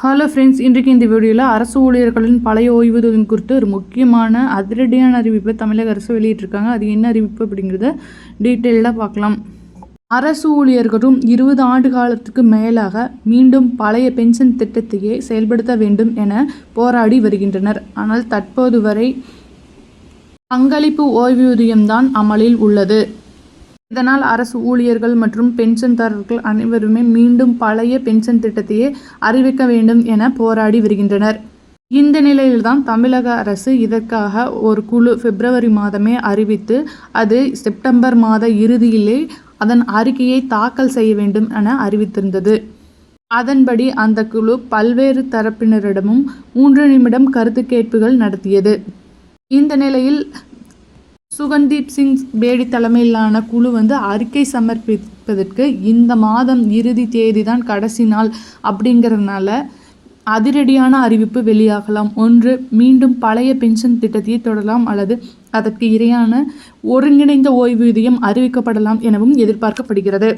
Hello friends இன்றைக்கு இந்த வீடியோவில் அரசு ஊழியர்களின் பழைய ஓய்வூதியம் குறித்து ஒரு முக்கியமான அதிரடியான அறிவிப்பை தமிழக அரசு வெளியிட்டிருக்காங்க. அது என்ன அறிவிப்பு அப்படிங்கிறத டீட்டெயிலாக பார்க்கலாம். அரசு ஊழியர்களும் இருபது ஆண்டு காலத்துக்கு மேலாக மீண்டும் பழைய பென்ஷன் திட்டத்தையே செயல்படுத்த வேண்டும் என போராடி வருகின்றனர். ஆனால் தற்போது வரை பங்களிப்பு ஓய்வூதியம்தான் அமலில் உள்ளது. இதனால் அரசு ஊழியர்கள் மற்றும் பென்ஷன்தாரர்கள் அனைவருமே மீண்டும் பழைய பென்ஷன் திட்டத்தையே அறிவிக்க வேண்டும் என போராடி வருகின்றனர். இந்த நிலையில்தான் தமிழக அரசு இதற்காக ஒரு குழு பிப்ரவரி மாதமே அறிவித்து அது செப்டம்பர் மாத இறுதியிலே அதன் அறிக்கையை தாக்கல் செய்ய வேண்டும் என அறிவித்திருந்தது. அதன்படி அந்த குழு பல்வேறு தரப்பினரிடமும் மூன்று நிமிடம் கருத்து கேட்புகள் நடத்தியது. இந்த நிலையில் சுகந்தீப் சிங் பேடி தலைமையிலான குழு வந்து அறிக்கை சமர்ப்பிப்பதற்கு இந்த மாதம் இறுதி தேதி தான் கடைசி நாள் அப்படிங்கிறதுனால அதிரடியான அறிவிப்பு வெளியாகலாம். ஒன்று மீண்டும் பழைய பென்ஷன் திட்டத்தையே தொடரலாம் அல்லது அதற்கு இரையான ஒருங்கிணைந்த ஓய்வூதியம் அறிவிக்கப்படலாம் எனவும் எதிர்பார்க்கப்படுகிறது.